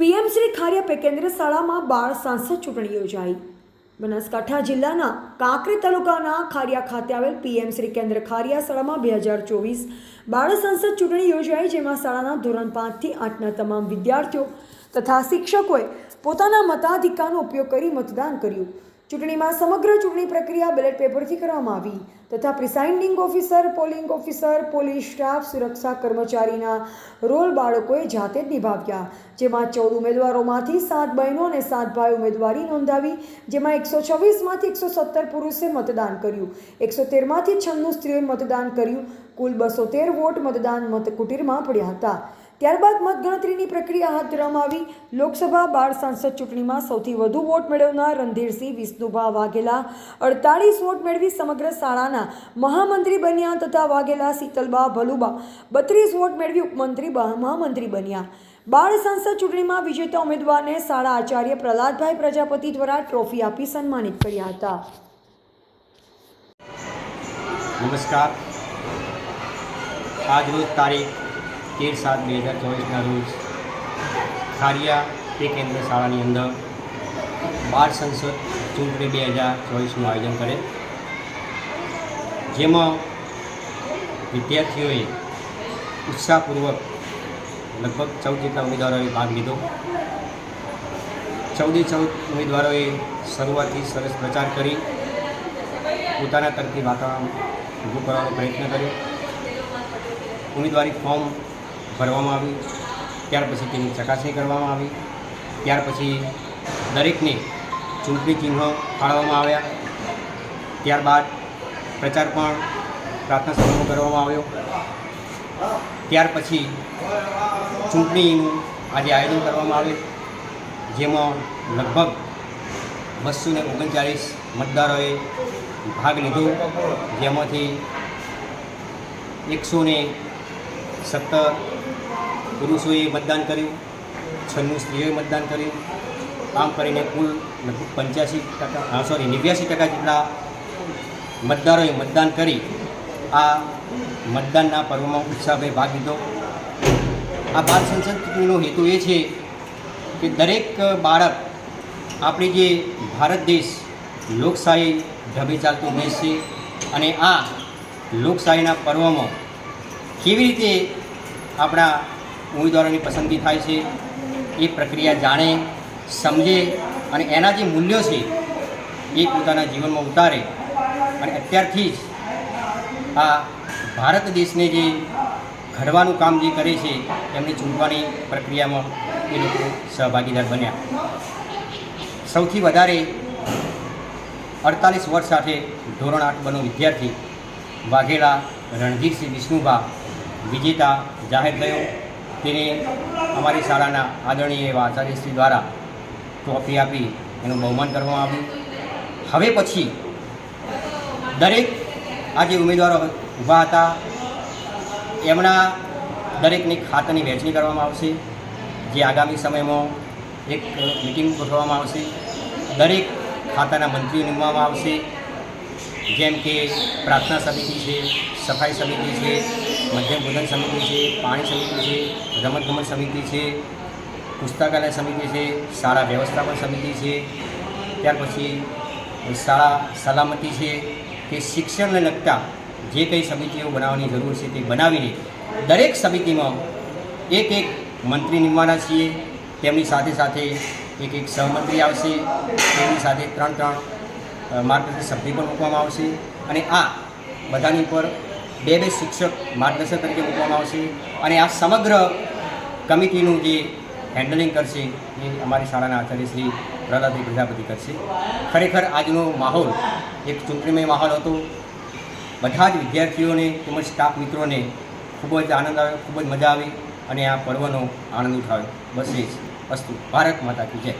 PM Shri ખારિયા pay કેન્દ્ર શાળામાં બાળ સાંસદ ચૂંટણી યોજાઈ. બનાસકાંઠા જિલ્લાના કાંકરી તાલુકાના ખારિયા ખાતે આવેલ પીએમ શ્રી કેન્દ્ર ખારિયા શાળામાં બે હજાર ચોવીસ બાળ સંસદ ચૂંટણી યોજાઈ, જેમાં શાળાના ધોરણ પાંચથી આઠના તમામ વિદ્યાર્થીઓ તથા શિક્ષકોએ પોતાના મતાધિકારનો ઉપયોગ કરી મતદાન કર્યું. ચૂંટણીમાં સમગ્ર ચૂંટણી પ્રક્રિયા બેલેટ પેપરથી કરવામાં આવી તથા presiding officer, polling officer, police staff, સુરક્ષા કર્મચારીના રોલ બાળકોએ જાતે જ નિભાવ્યા, જેમાં ચૌદ ઉમેદવારોમાંથી સાત બહેનો અને સાત ભાઈ ઉમેદવારી નોંધાવી, જેમાં એકસો છવ્વીસમાંથી એકસો સત્તર પુરુષે મતદાન કર્યું, એકસો તેરમાંથી છન્નું સ્ત્રીઓએ મતદાન કર્યું, કુલ બસો તેર વોટ મતદાન મતકુટીરમાં પડ્યા હતા. ત્યારબાદ મતગણતરીની પ્રક્રિયા હાથ ધરવામાં આવી. લોકસભા બાળ સાંસદ ચૂંટણીમાં સૌથી વધુ વોટ મેળવનાર રણધીરસિંહ, વિષ્ણુભા વાઘેલા. અડતાળીસ વોટ મેળવી સમગ્ર શાળાના મહામંત્રી બન્યા તથા વાઘેલા શીતલબા ભલુબા. બત્રીસ વોટ મેળવી ઉપમંત્રી મહામંત્રી બન્યા. બાળ સાંસદ ચૂંટણીમાં વિજેતા ઉમેદવારને શાળા આચાર્ય પ્રહલાદભાઈ પ્રજાપતિ દ્વારા ટ્રોફી આપી સન્માનિત કર્યા હતા. નમસ્કાર. આજ તારીખ તેર સાત બે હજાર ચોવીસના રોજ ખારિયા તે કેન્દ્ર શાળાની અંદર બાળ સંસદ ચૂંટણી બે હજાર ચોવીસનું આયોજન કરે. જેમાં વિદ્યાર્થીઓએ ઉત્સાહપૂર્વક લગભગ ચૌદ જેટલા ઉમેદવારોએ ભાગ લીધો. ચૌદે ચૌદ ઉમેદવારોએ શરૂઆતથી સરસ પ્રચાર કરી, પોતાના તરફથી વાતાવરણ ઊભું કરવાનો પ્રયત્ન કર્યો. ઉમેદવારી ફોર્મ ભરવામાં આવી, ત્યાર પછી તેની ચકાસણી કરવામાં આવી, ત્યાર પછી દરેકને ચૂંટણી ચિહ્નો ફાળવવામાં આવ્યા. ત્યારબાદ પ્રચાર પણ પ્રાર્થના સભામાં કરવામાં આવ્યો. ત્યાર પછી ચૂંટણીનું આજે આયોજન કરવામાં આવ્યું. જેમાં લગભગ બસો ને ઓગણચાળીસ મતદારોએ ભાગ લીધો. જેમાંથી એકસો ને સત્તર પુરુષોએ મતદાન કર્યું, છન્નું સ્ત્રીઓએ મતદાન કર્યું. આમ કરીને કુલ લગભગ પંચ્યાસી ટકા સોરી નેવ્યાસી ટકા જેટલા મતદારોએ મતદાન કરી, આ મતદાનના પર્વમાં ઉત્સાહભાઈ ભાગ લીધો. આ બાળ સંસદ ચૂંટણીનો હેતુ એ છે કે દરેક બાળક આપણી જે ભારત દેશ લોકશાહી ઢબે ચાલતો દેશ છે અને આ લોકશાહીના પર્વમાં કેવી રીતે આપણા ઉમેદવારોની પસંદગી થાય છે. એ પ્રક્રિયા જાણે, સમજે અને એના જે મૂલ્યો છે, એ પોતાના જીવનમાં ઉતારે. અને અત્યારથી જ આ ભારત દેશને જે ઘડવાનું કામ જે કરે છે, એમને ચૂંટવાની પ્રક્રિયામાં એ લોકો સહભાગીદાર બન્યા. સૌથી વધારે અડતાલીસ વર્ષ સાથે ધોરણ આઠ બનો વિદ્યાર્થી. વાઘેલા રણધીરસિંહ વિષ્ણુભા વિજેતા જાહેર થયો. તેને અમારી શાળાના આદરણીય એવા આચાર્યશ્રી દ્વારા ટ્રોફી આપી એનું બહુમાન કરવામાં આવ્યું. હવે પછી દરેક આ જે ઉમેદવારો ઊભા હતા, એમના દરેકની ખાતાની વહેંચણી કરવામાં આવશે. જે આગામી સમયમાં એક મિટિંગ ગોઠવવામાં આવશે. દરેક ખાતાના મંત્રીઓ નીમવામાં આવશે. જેમ કે પ્રાર્થના સમિતિ છે, સફાઈ સમિતિ છે મધ્યમ ભોજન સમિતિ છે, પાણી સમિતિ છે રમતગમત સમિતિ છે, પુસ્તકાલય સમિતિ છે, શાળા વ્યવસ્થાપન સમિતિ છે, ત્યાર પછી શાળા સલામતી છે કે શિક્ષણને લગતા જે કંઈ સમિતિઓ બનાવવાની જરૂર છે તે બનાવીને દરેક સમિતિમાં એક એક મંત્રી નિમવાના છીએ. તેમની સાથે સાથે એક એક સહમંત્રી આવશે. તેમની સાથે ત્રણ ત્રણ માર્ગદર્શક સભ્ય પણ મૂકવામાં આવશે. અને આ બધાની ઉપર બે બે શિક્ષક માર્ગદર્શક તરીકે મૂકવામાં આવશે અને આ સમગ્ર કમિટીનું જે હેન્ડલિંગ કરશે એ અમારી શાળાના આચાર્ય શ્રી પ્રહલાદભાઈ પ્રજાપતિ કરશે. ખરેખર આજનો માહોલ એક ચૂંટણીમય માહોલ હતો. બધા જ વિદ્યાર્થીઓને તેમજ સ્ટાફ મિત્રોને ખૂબ જ આનંદ આવ્યો, ખૂબ જ મજા આવી અને આ પર્વનો આનંદ ઉઠાવ્યો. બસ એ જ અસ્તુ ભારત માતા કી જય.